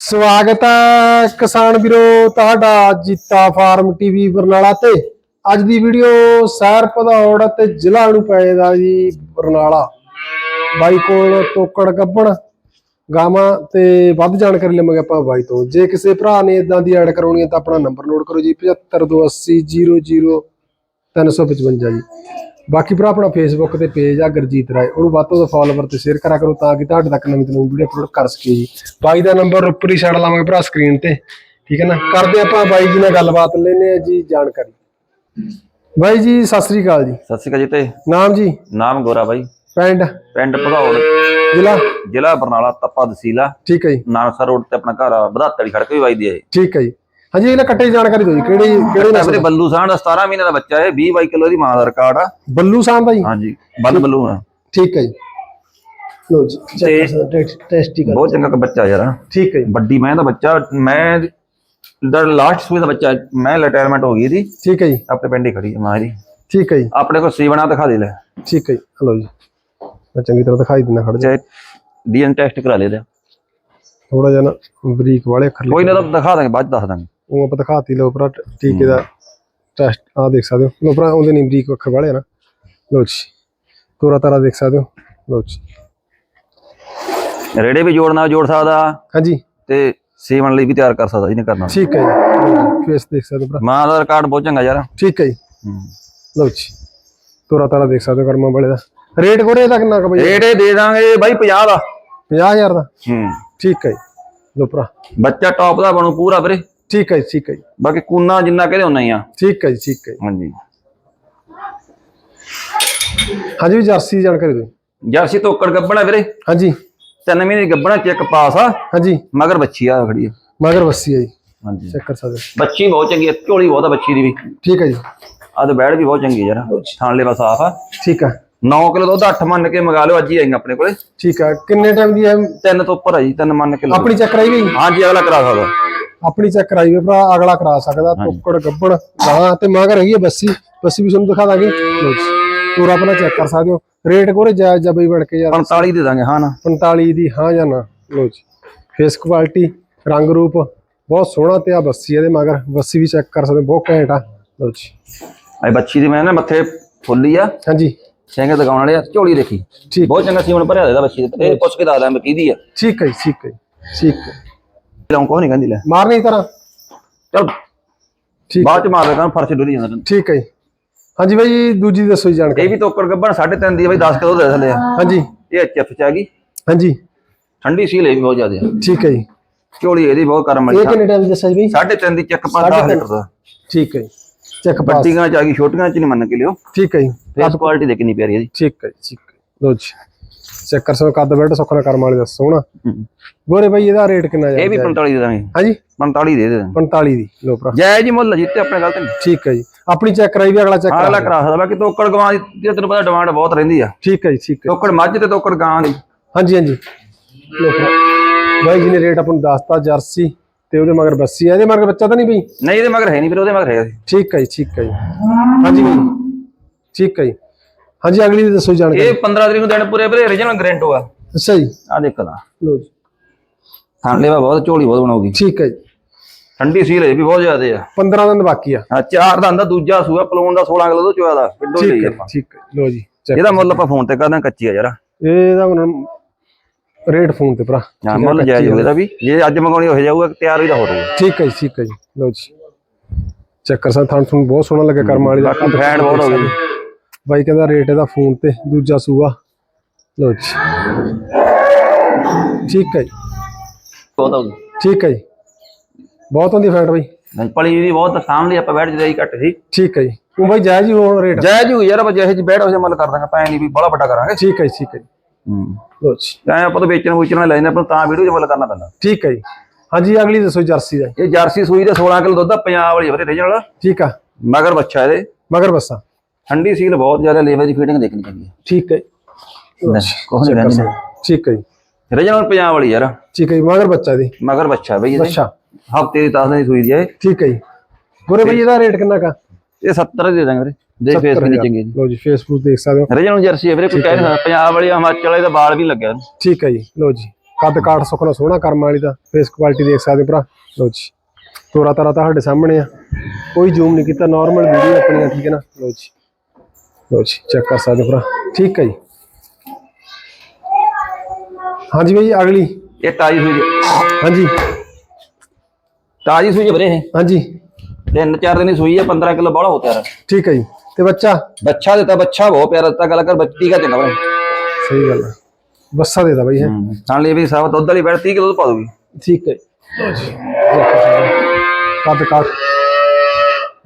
ਸਵਾਗਤ ਹੈ ਕਿਸਾਨ ਵੀਰੋ ਤੁਹਾਡਾ ਜੀਤਾ ਫਾਰਮ ਟੀਵੀ ਬਰਨਾਲਾ ਤੇ। ਅੱਜ ਦੀ ਵੀਡੀਓ ਸਹਿਰ ਪਧੌੜ ਤੇ ਜ਼ਿਲ੍ਹਾ ਨੂੰ ਪਏ ਜੀ ਬਰਨਾਲਾ। ਬਾਈ ਕੋਲ ਤੋਕੜ ਗੱਬਣ, ਗਾਵਾਂ ਤੇ ਵੱਧ ਜਾਣਕਾਰੀ ਲਵਾਂਗੇ ਆਪਾਂ ਬਾਈ ਤੋਂ। ਜੇ ਕਿਸੇ ਭਰਾ ਨੇ ਇਦਾਂ ਦੀ ਐਡ ਕਰਾਉਣੀ ਹੈ ਤਾਂ ਆਪਣਾ ਨੰਬਰ ਨੋਟ ਕਰੋ ਜੀ 7528000355 ਜੀ। ਬਾਕੀ ਭਰਾ ਆਪਣਾ ਫੇਸਬੁੱਕ ਤੇ ਪੇਜ ਆ ਗੁਰਜੀਤ ਰਾਏ। ਉਹਨੂੰ ਵੱਧ ਤੋਂ ਵੱਧ ਫਾਲੋਵਰ ਤੇ ਸ਼ੇਅਰ ਕਰਾ ਕਰੋ ਤਾਂ ਕਿ ਤੁਹਾਡੇ ਤੱਕ ਨਵੀਂ ਤੋਂ ਵੀਡੀਓ ਅਪਲੋਡ ਕਰ ਸਕੀਏ ਜੀ। ਬਾਈ ਦਾ ਨੰਬਰ ਉੱਪਰ ਹੀ ਛੱਡ ਲਾਵਾਂਗੇ ਭਰਾ ਸਕਰੀਨ ਤੇ। ਠੀਕ ਹੈ ਨਾ? ਕਰਦੇ ਆਪਾਂ ਬਾਈ ਜੀ ਨਾਲ ਗੱਲਬਾਤ ਲੈਨੇ ਆ ਜੀ ਜਾਣਕਾਰੀ। ਬਾਈ ਜੀ ਸਤਿ ਸ੍ਰੀ ਅਕਾਲ ਜੀ। ਸਤਿ ਸ਼੍ਰੀ ਅਕਾਲ ਜੀ ਤੇ। ਨਾਮ ਜੀ? ਨਾਮ ਗੋਰਾ ਬਾਈ। ਪਿੰਡ? ਪਿੰਡ ਭਗੌੜ। ਜ਼ਿਲ੍ਹਾ? ਜ਼ਿਲ੍ਹਾ ਬਰਨਾਲਾ ਤੱਪਾ ਤਹਿਸੀਲਾ ਠੀਕ ਹੈ ਜੀ। ਨਾਨਸਾ ਰੋਡ ਤੇ ਆਪਣਾ ਘਰ ਆ ਵਧਾਤੜੀ ਖੜਕ ਵੀ ਵੱਜਦੀ ਹੈ ਠੀਕ ਹੈ ਜੀ। ਹਾਂਜੀ ਇਹਨਾਂ ਕੱਟੇ ਦੀ ਜਾਣਕਾਰੀ ਦਿਓ ਜੀ ਕਿਹੜੀ ਕਿਹੜੇ ਨਸਲ ਵੀਰੇ ਬੱਲੂ ਸਾਹ ਦਾ 17 ਮਹੀਨੇ ਦਾ ਬੱਚਾ ਹੈ 20 22 ਕਿਲੋ ਦੀ ਮਾਂ ਦਾ ਰਿਕਾਰਡ ਆ। ਬੱਲੂ ਸਾਹਿਬ ਦਾ ਜੀ? ਹਾਂਜੀ ਬੱਲ ਬੱਲੂ ਆ। ਠੀਕ ਹੈ ਜੀ। ਲੋ ਜੀ ਟੈਸਟੀ ਕਰ। ਬਹੁਤ ਚੰਗਾ ਬੱਚਾ ਯਾਰ ਠੀਕ ਹੈ ਜੀ। ਵੱਡੀ ਮੈਂ ਦਾ ਬੱਚਾ ਮੈਂ ਦਾ ਲਾਸਟ ਸੂਏ ਦਾ ਬੱਚਾ ਮੈਂ ਰਿਟਾਇਰਮੈਂਟ ਹੋ ਗਈ ਇਹਦੀ। ਠੀਕ ਹੈ ਜੀ। ਆਪਣੇ ਪਿੰਡ ਹੀ ਖੜੀ ਹੈ ਮਾਂ ਠੀਕ ਹੈ ਜੀ। ਆਪਣੇ ਕੋਲ ਸੀਵਣਾ ਦਿਖਾ ਦੇ ਲੈ। ਠੀਕ ਹੈ ਜੀ। ਹਲੋ ਜੀ। ਮੈਂ ਚੰਗੀ ਤਰ੍ਹਾਂ ਦਿਖਾਈ ਦਿੰਦਾ ਖੜ ਜਾ। ਡੀਐਨ ਟੈਸਟ ਕਰਾ ਲੈ ਦੇ ਥੋੜਾ ਜਿਹਾ ਨਾ ਬਰੀਕ ਵਾਲੇ ਅੱਖਰ ਕੋਈ ਨਾ ਤਾਂ ਦਿਖਾ ਦਾਂਗੇ ਬਾਅਦ ਚ ਦੱਸ ਦਾਂਗੇ। ਉਹ ਆਪਾਂ ਦਿਖਾਤੀ ਲੋ ਭਰਾ ਟੀਕੇ ਦਾ ਟੈਸਟ ਆ ਦੇਖ ਸਕਦੇ ਹੋ। ਲੋ ਭਰਾ ਉਹਦੇ ਨਹੀਂ ਬਰੀਕ ਅੱਖਰ ਵਾਲੇ ਨਾ। ਲੋ ਜੀ ਤੋਰਾ ਤਾਰਾ ਦੇਖ ਸਕਦੇ ਹੋ। ਲੋ ਜੀ। ਰੇੜੇ ਵੀ ਜੋੜਨਾ ਜੋੜ ਸਕਦਾ। ਹਾਂਜੀ। ਤੇ ਸੀਵਣ ਲਈ ਵੀ ਤਿਆਰ ਕਰ ਸਕਦਾ ਜਿਹਨੇ ਕਰਨਾ। ਠੀਕ ਹੈ ਜੀ। ਫੇਸ ਦੇਖ ਸਕਦੇ ਹੋ ਭਰਾ। ਮਾਂ ਦਾ ਰਿਕਾਰਡ ਬਹੁਤ ਚੰਗਾ ਯਾਰ। ਠੀਕ ਹੈ ਜੀ। ਜੀ ਤੋਰਾ ਤਾਰਾ ਦੇਖ ਸਕਦੇ ਹੋ ਕਰਮਾ ਵਾਲੇ ਦਾ। ਰੇਟ ਕੋਰੇ ਦਾ ਕਿੰਨਾ ਕੁ ਬਈ? ਰੇਟ ਇਹ ਦੇ ਦਾਂਗੇ ਬਾਈ 50 ਦਾ। 50000 ਦਾ। ਹੂੰ। ਠੀਕ ਹੈ ਜੀ। ਲੋ ਭਰਾ। ਬੱਚਾ ਟੌਪ ਦਾ ਬਣੂ ਪੂਰਾ ਵੀਰੇ। ਠੀਕ ਹੈ ਜੀ ਠੀਕ ਹੈ ਜੀ। ਬਾਕੀ ਕੂਨਾ ਜਿੰਨਾ ਕਹਦੇ ਉਨਾ ਹੀ ਆ। ਠੀਕ ਹੈ ਜੀ ਠੀਕ ਹੈ ਜੀ। ਹਾਂਜੀ। ਹਾਂਜੀ ਵੀ ਜਰਸੀ ਦੀ ਜਾਣਕਾਰੀ ਦਿਓ। ਜਰਸੀ ਤੋਕੜ ਗੱਬਣਾ ਵੀਰੇ। ਹਾਂਜੀ। ਤਿੰਨ ਮਹੀਨੇ ਦੀ ਗੱਬਣਾ ਚੈੱਕ ਪਾਸ ਆ। ਹਾਂਜੀ। ਮਗਰ ਬੱਚੀ ਆ ਖੜੀ ਆ। ਮਗਰ ਵੱਸੀ ਹੈ ਜੀ। ਹਾਂਜੀ। ਚੈੱਕ ਕਰ ਸਕਦੇ ਹੋ। ਬੱਚੀ ਬਹੁਤ ਚੰਗੀ ਆ ਝੋਲੀ ਬਹੁਤ ਆ ਬੱਚੀ ਦੀ ਵੀ। ਠੀਕ ਹੈ ਜੀ। ਆ ਤੇ ਬੈੜ ਵੀ ਬਹੁਤ ਚੰਗੀ ਯਾਰ। ਥਾਣ ਲੈਵਾ ਸਾਫ਼ ਆ। ਠੀਕ ਹੈ। 9 ਕਿਲੋ ਦੁੱਧ 8 ਮੰਨ ਕੇ ਮੰਗਾ ਲਿਓ ਅੱਜ ਹੀ ਆਈਆਂ ਆਪਣੇ ਕੋਲੇ। ਠੀਕ ਹੈ। ਕਿੰਨੇ ਟਾਈਮ ਦੀ ਹੈ? ਤਿੰਨ ਤੋਂ ਉੱਪਰ ਆ ਜੀ ਤਿੰਨ ਮੰਨ ਕੇ ਲਓ। ਆਪਣੀ ਚੈੱਕ ਕਰਾਈ ਗਈ? ਹਾਂਜੀ ਅਗਲਾ ਕਰਾ ਸਕਦਾ। ਆਪਣੀ ਚੈੱਕ ਕਰਾਈ ਵੇ ਭਰਾ ਅਗਲਾ ਕਰਾ ਸਕਦਾ ਟੁੱਕੜ ਗੱਬੜ ਗਾਂ ਤੇ ਮਗਰ ਹੈਗੀ ਹੈ ਬੱਸੀ ਬੱਸੀ ਵੀ ਤੁਹਾਨੂੰ ਦਿਖਾ ਦਾਂਗੇ। ਲਓ ਜੀ ਆਪਣਾ ਚੈੱਕ ਕਰ ਸਕਦੇ ਹੋ। ਰੇਟ ਕੋਰੇ ਜਾਇਜ਼ ਜਬਈ ਬਣ ਕੇ ਯਾਰ। 45 ਦੇ ਦਾਂਗੇ ਹਾਂ ਨਾ। 45 ਦੀ ਹਾਂ ਜਾਂ ਨਾ। ਜੀ ਫੇਸ ਕੁਆਲਿਟੀ ਰੰਗ ਰੂਪ ਬਹੁਤ ਸੋਹਣਾ ਤੇ ਆ ਬੱਸੀ ਇਹਦੇ ਮਗਰ। ਬੱਸੀ ਵੀ ਚੈੱਕ ਕਰ ਸਕਦੇ ਬਹੁਤ ਘੈਂਟ ਆ। ਲਓ ਜੀ। ਇਹ ਬੱਚੀ ਦੀ ਮੈਂ ਨਾ ਮੱਥੇ ਫੁੱਲੀ ਆ। ਹਾਂਜੀ। ਸਿੰਘ ਦਿਖਾਉਣ ਵਾਲੇ ਆ ਝੋਲੀ ਦੇਖੀ। ਬਹੁਤ ਚੰਗਾ ਸੀਮਨ ਭਰਿਆ ਦੇਦਾ ਬੱਚੀ ਇਹ ਪੁੱਛ ਕੇ ਦੱਸ ਦਾਂ ਮੈਂ ਕਿਹਦੀ ਆ। ਠੀਕ ਹੈ ਠੀਕ ਹੈ ਠੀਕ ਹੈ। ਲਾਉਂ ਕੋ ਨਹੀਂ ਕਹਿੰਦੀ ਲੈ। ਮਾਰਨੀ ਤਰ੍ਹਾਂ ਚਲ। ਠੀਕ ਬਾਅਦ ਚ ਮਾਰ ਦੇਗਾ ਫਰਸ਼ ਡੁੱਲੀ ਜਾਂਦਾ ਠੀਕ ਹੈ ਜੀ। ਹਾਂਜੀ ਬਾਈ ਦੂਜੀ ਦੱਸੋ ਜੀ ਜਾਣਕਾਰੀ। ਇਹ ਵੀ ਤੋਕੜ ਗੱਬਣ 3.5 ਦੀ ਆ ਬਈ 10 ਕਿਲੋ ਦੇ ਥੱਲੇ ਹਾਂਜੀ। ਇਹ ਐਚਐਫ ਚ ਆ ਗਈ। ਹਾਂਜੀ। ਠੰਡੀ ਸੀਲ ਇਹ ਵੀ ਬਹੁਤ ਜ਼ਿਆਦਾ ਠੀਕ ਹੈ ਜੀ। ਝੋਲੀ ਇਹਦੀ ਬਹੁਤ ਕਰਮ ਵਾਲੀ ਇਹ ਕਿੰਨੇ ਟਾਈਮ ਦੀ ਦੱਸਿਆ ਜੀ ਬਾਈ? 3.5 ਦੀ ਚੱਕ ਪਾ 10 ਲੀਟਰ ਦਾ। ਠੀਕ ਹੈ ਜੀ। ਚੈੱਕ ਪਾਸ ਵੱਡੀਆਂ ਚ ਆ ਗਈ ਛੋਟੀਆਂ ਚ ਨਹੀਂ ਮੰਨ ਕੇ ਲਿਓ। ਠੀਕ ਹੈ ਜੀ। ਫੇਸ ਕੁਆਲਿਟੀ ਦੇ ਕਿੰਨੀ ਪਿਆਰੀ ਆ ਜੀ। ਠੀਕ ਹੈ ਠੀਕ ਹੈ। ਲੋ ਜੀ। ਚੈੱਕ ਕਰ ਸਕਦੇ ਹੋ ਕੱਦ ਬੈਠ ਸੁੱਖ ਨਾਲ ਕਰਮ ਵਾਲੇ ਦਾ ਸੋਹਣਾ। ਹੂੰ। ਗੋਰੇ ਬਾਈ ਇਹਦਾ ਰੇਟ ਕਿੰਨਾ ਇਹ ਵੀ ਜਾਇਜ਼ 45 ਦੇ ਦਾਂਗੇ। ਹਾਂਜੀ? 45 ਦੇ ਦੇ ਦਾਂਗੇ। 45 ਦੀ ਲੋ ਭਰਾ। ਜੈ ਜੀ ਮੁੱਲ ਜਿੱਤੇ ਆਪਣੇ ਗੱਲ ਤੇ ਨਹੀਂ। ਠੀਕ ਹੈ ਜੀ। ਆਪਣੀ ਚੈੱਕ ਕਰਾਈ ਵੀ ਅਗਲਾ ਚੈੱਕ ਹਾਂ ਅਗਲਾ ਕਰਾ ਸਕਦਾ ਬਾਕੀ ਤੋਕੜ ਗਵਾਂ ਦੀ ਤੈਨੂੰ ਪਤਾ ਡਿਮਾਂਡ ਬਹੁਤ ਰਹਿੰਦੀ ਆ। ਠੀਕ ਹੈ ਜੀ ਠੀਕ ਹੈ। ਤੋਕੜ ਮੱਝ ਤੇ ਤੋਕੜ ਗਾਂ ਦੀ। ਹਾਂਜੀ ਹਾਂਜੀ। ਲੋ ਭਰਾ। ਬਾਈ ਜੀ ਨੇ ਰੇਟ ਆਪਾਂ ਨੂੰ ਦੱਸਤਾ ਜਰਸੀ ਤੇ ਉਹਦੇ ਮਗਰ ਬੱਸੀ ਹੈ ਇਹਦੇ ਮਗਰ ਬੱਚਾ ਤਾਂ ਨਹੀਂ ਬਈ? ਨਹੀਂ ਇਹਦੇ ਮਗਰ ਹੈ ਨਹੀਂ ਫਿਰ ਉਹਦੇ ਮਗਰ ਹੈਗਾ ਸੀ ਠੀਕ ਹੈ ਜੀ ਠੀਕ ਹੈ ਜੀ। ਹਾਂਜੀ ਬਾਈ। ਠੀਕ ਹੈ ਜੀ। ਹਾਂਜੀ ਅਗਲੀ ਦੀ ਦੱਸੋ ਜਾਣਕਾਰੀ। ਇਹ 15 ਤਰੀਕ ਨੂੰ ਦਿਨ ਪੂਰੇ ਵੀਰੇ origignal ਗਰੰਟੋ ਆ ਅੱਛਾ ਜੀ। ਆ ਦੇਖ ਲਾ ਲੋ ਜੀ। ਥਾਂ ਲੈਵਾ ਬਹੁਤ ਝੋਲੀ ਬਹੁਤ ਬਣਾਉਗੀ ਠੀਕ ਹੈ ਜੀ। ਠੰਡੀ ਸੀਲ ਇਹ ਵੀ ਬਹੁਤ ਜ਼ਿਆਦੇ ਆ। 15 ਦਿਨ ਬਾਕੀ ਆ। ਆ ਚਾਰ ਦਾ ਦੂਜਾ ਸੂਆ ਪਲੂਣ ਦਾ 16 ਕਿਲੋ ਤੋਂ ਚੋਇਆ ਦਾ ਠੀਕ ਲਈ ਹੈ ਆਪਾਂ। ਠੀਕ ਹੈ। ਲੋ ਜੀ ਇਹਦਾ ਮੁੱਲ ਆਪਾਂ ਫੋਨ ਤੇ ਕਰਦਾ ਕੱਚੀ ਆ ਯਾਰ। ਇਹਦਾ ਹੁਣ ਰੇਟ ਫੋਨ ਤੇ ਭਰਾ। ਹਾਂ ਮੁੱਲ ਜਾਇਜ਼ ਹੋਵੇ ਦਾ ਵੀ ਜੇ ਅੱਜ ਮੰਗਾਉਣੀ ਹੋ ਜਾਊਗਾ ਤਿਆਰ ਵੀ ਤਾਂ ਹੋ ਰਹੀ ਠੀਕ ਹੈ ਜੀ ਠੀਕ ਹੈ ਜੀ। ਲਓ ਜੀ। ਚੈੱਕ ਕਰ ਥਾਂ ਤੁਹਾਨੂੰ ਬਹੁਤ ਸੋਹਣਾ ਲੱਗਾ ਕਰਮ ਵਾਲੀ ਦਾ। ਫੈਟ ਬਹੁਤ ਹੋ ਗਈ ਬਾਈ ਕਹਿੰਦਾ ਰੇਟ ਇਹਦਾ ਫੋਨ ਤੇ ਦੂਜਾ ਸੂਆ। ਲਓ ਜੀ। ਠੀਕ ਹੈ ਜੀ। ਬਹੁਤ ਹੋ ਗਈ ਠੀਕ ਹੈ ਜੀ। ਬਹੁਤ ਹੁੰਦੀ ਫੈਟ ਬਾਈ। ਪਲੀ ਵੀ ਬਹੁਤ ਸਾਹਮਣੇ ਆਪਾਂ ਬੈਠ ਜਾਈ ਘੱਟ ਸੀ ਠੀਕ ਹੈ ਜੀ। ਉਹ ਬਾਈ ਜਾਇਜ਼ ਹੀ ਹੋਣ ਰੇਟ ਜਾਇਜ਼ ਹੋਈ ਯਾਰ ਜਿਹੇ ਜੀ ਬੈਠ ਹੋ ਜਾ ਮੁੱਲ ਕਰ ਦਾਂਗੇ ਪੈ ਨਹੀਂ ਵੀ ਬੜਾ ਵੱਡਾ ਕਰਾਂਗੇ। ਠੀਕ ਹੈ ਠੀਕ ਹੈ ਹੂੰ। ਲਓ ਜੀ। ਤਾਂ ਆਪਾਂ ਤਾਂ ਵੇਚਣ ਵੂਚਣ ਲੈਣੇ ਆਪਾਂ ਤਾਂ ਵੀਡੀਓ 'ਚ ਮੁੱਲ ਕਰਨਾ ਪੈਂਦਾ। ਠੀਕ ਹੈ ਜੀ। ਹਾਂਜੀ ਅਗਲੀ ਦੱਸੋ ਜਰਸੀ ਦਾ। ਇਹ ਜਰਸੀ ਸੂਈ ਦੇ 16 ਕਿਲੋ ਦੁੱਧ ਆ, ਪੰਜਾਬ ਵਾਲੀ ਵੀਰੇ ਰੀਜਨਲ ਠੀਕ ਆ। ਮਗਰ ਬੱਚਾ ਇਹਦੇ। ਮਗਰ ਬੱਸਾ। ਠੰਡੀ ਸੀਲ ਬਹੁਤ ਜ਼ਿਆਦਾ ਲੇਵੇ ਦੀ ਫੀਡਿੰਗ ਦੇਖਣੀ ਚਾਹੀਦੀ ਹੈ। ਠੀਕ ਹੈ ਜੀ। ਕੋਹ ਨਹੀਂ ਰਹਿੰਦੀ। ਠੀਕ ਹੈ ਜੀ। ਰੀਜਨਲ ਪੰਜਾਬ ਵਾਲੀ ਯਾਰ। ਠੀਕ ਹੈ ਜੀ ਮਗਰ ਬੱਚਾ ਦੀ ਮਗਰ ਬੱਚਾ ਬਈ ਇਹਦੇ। ਅੱਛਾ ਹਫ਼ਤੇ ਦੀ 10 ਦਿਨ ਦੀ ਸੂਈ ਦੀ ਹੈ। ਠੀਕ ਹੈ ਜੀ। ਗੋਰੇ ਬਾਈ ਇਹਦਾ ਰੇਟ ਕਿੰਨਾ ਕਾ ਇਹ 70 ਦੇ ਦਾਂਗੇ ਵੀਰੇ। ਦੇ ਫੇਸ ਨਹੀਂ ਚੰਗੀ ਲਓ ਜੀ ਫੇਸਬੁੱਕ ਦੇਖ ਸਕਦੇ ਹੋ। ਰੀਜਨਲ ਜਰਸੀ ਹੈ ਵੀਰੇ ਕੋਈ ਕਹਿ ਨਹੀਂ ਪੰਜਾਬ ਵਾਲੀ ਹਿਮਾਚਲ ਵਾਲੀ ਦਾ ਬਾਲ ਵੀ ਲੱਗਿਆ। ਠੀਕ ਹੈ ਜੀ ਲਓ ਜੀ। ਕੱਦ ਕਾਠ ਸੁਖਣਾ ਸੋਹਣਾ ਕਰਮ ਵਾਲੀ ਦਾ ਫੇਸ ਕੁਆਲਿਟੀ ਦੇਖ ਸਕਦੇ ਭਰਾ। ਲਓ ਜੀ। ਤੋਰਾ ਤਾਰਾ ਤਾਂ ਸਾਡੇ ਸਾਹਮਣੇ ਆ। ਕੋਈ ਜ਼ੂਮ ਨਹੀਂ ਕੀਤਾ ਨਾਰਮਲ ਵੀਡੀਓ ਆਪਣੀਆਂ ਠੀਕ ਹੈ ਨਾ? ਲਓ ਜੀ। ਲਓ ਜੀ ਚੈੱਕ ਕਰ ਸਕਦੇ ਭਰਾ। ਠੀਕ ਹੈ ਜੀ। ਹਾਂਜੀ ਬਾਈ ਅਗਲੀ। ਇਹ ਤਾਜੀ ਸੂਈ। ਹਾਂਜੀ। ਤਾਜੀ ਸੂਈ ਹੈ ਵੀਰੇ ਇਹ। ਹਾਂਜੀ। ਤਿੰਨ ਚਾਰ ਦਿਨ ਦੀ ਸੂਈ ਹੈ 15 ਕਿਲੋ ਬੜਾ ਹੋ ਤਿਆਰ ਠੀਕ ਹੈ ਜੀ। ਤੇ ਬੱਚਾ? ਬੱਚਾ ਦਿੱਤਾ ਬੱਚਾ ਬਹੁਤ ਪਿਆਰਾ ਦਿੱਤਾ ਗੱਲ ਕਰ ਬੱਚੀ ਦਾ ਚੰਗਾ ਵੀਰੇ ਸਹੀ ਗੱਲ ਹੈ। ਬੱਸਾ ਦੇਦਾ ਬਾਈ ਹੈ। ਨਾਲ ਇਹ ਵੀ ਸਭ ਦੁੱਧ ਵਾਲੀ ਬੈਠ 30 ਕਿਲੋ ਦੁੱਧ ਪਾ ਦੂਗੀ ਠੀਕ ਹੈ ਜੀ। ਲਓ ਜੀ ਚੈੱਕ ਕਰ ਸਕਦੇ ਹੋ। ਕੱਦ ਕਾਠ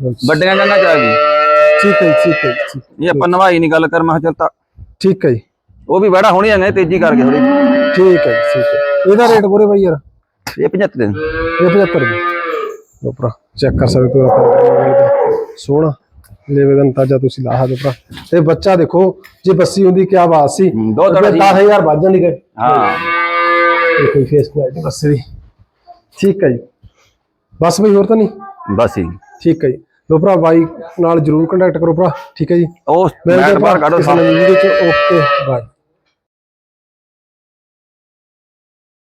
ਲਓ ਜੀ। ਵੱਡੀਆਂ ਜੰਗਾਂ ਚ ਆ ਗਈ। ਠੀਕ ਹੈ ਜੀ, ਠੀਕ ਹੈ ਜੀ, ਠੀਕ ਇਹ ਆਪਾਂ ਨਵਾਈ ਨਹੀਂ ਗੱਲ ਕਰ ਮੈਂ ਕਿਹਾ ਚੱਲ ਤਾਂ ਠੀਕ ਹੈ ਜੀ। ਉਹ ਵੀ ਬੜਾ ਹੋਣੀ ਜਾਂਗੇ ਤੇਜ਼ੀ ਕਰਕੇ ਥੋੜੀ ਠੀਕ ਹੈ ਜੀ, ਠੀਕ ਹੈ। ਇਹਦਾ ਰੇਟ ਬੋਰੇ ਬਾਈ ਯਾਰ? ਇਹ 75 ਦਿਨ ਇਹ 75 ਦੀ ਲੋ ਭਰਾ ਚੈੱਕ ਕਰ ਸਕਦੇ ਹੋ ਆਪਾਂ ਸੋਹਣਾ ਲੈਵੇ ਦਾ। ਤਾਜਾ ਤੁਸੀਂ ਲਾ ਸਕਦੇ ਹੋ ਭਰਾ। ਤੇ ਬੱਚਾ ਦੇਖੋ ਜੇ ਬੱਸੀ ਹੁੰਦੀ ਕੀ ਬਾਤ ਸੀ। ਹੂੰ, ਦੋ ਦੜਾ ਸੀ। 10000 ਵੱਧ ਜਾਂਦੀ ਗਏ ਹਾਂ। ਇਹ ਕੋਈ ਫੇਸ ਕੁਆਲਿਟੀ ਬੱਸੇ ਦੀ। ਠੀਕ ਹੈ ਜੀ। ਬਸ ਬਈ ਹੋਰ ਤਾਂ ਨਹੀਂ? ਬਸ ਹੀ। ਠੀਕ ਹੈ ਜੀ। ਲੋ ਭਰਾ ਬਾਈ ਨਾਲ ਜਰੂਰ ਕੰਟੈਕਟ ਕਰੋ ਭਰਾ ਠੀਕ ਹੈ ਜੀ? ਉਹ ਆਪਾਂ ਬਾਹਰ ਕੱਢੋ ਨਵੀਂ ਵੀਡੀਓ ਚ ਓਕੇ ਬਾਏ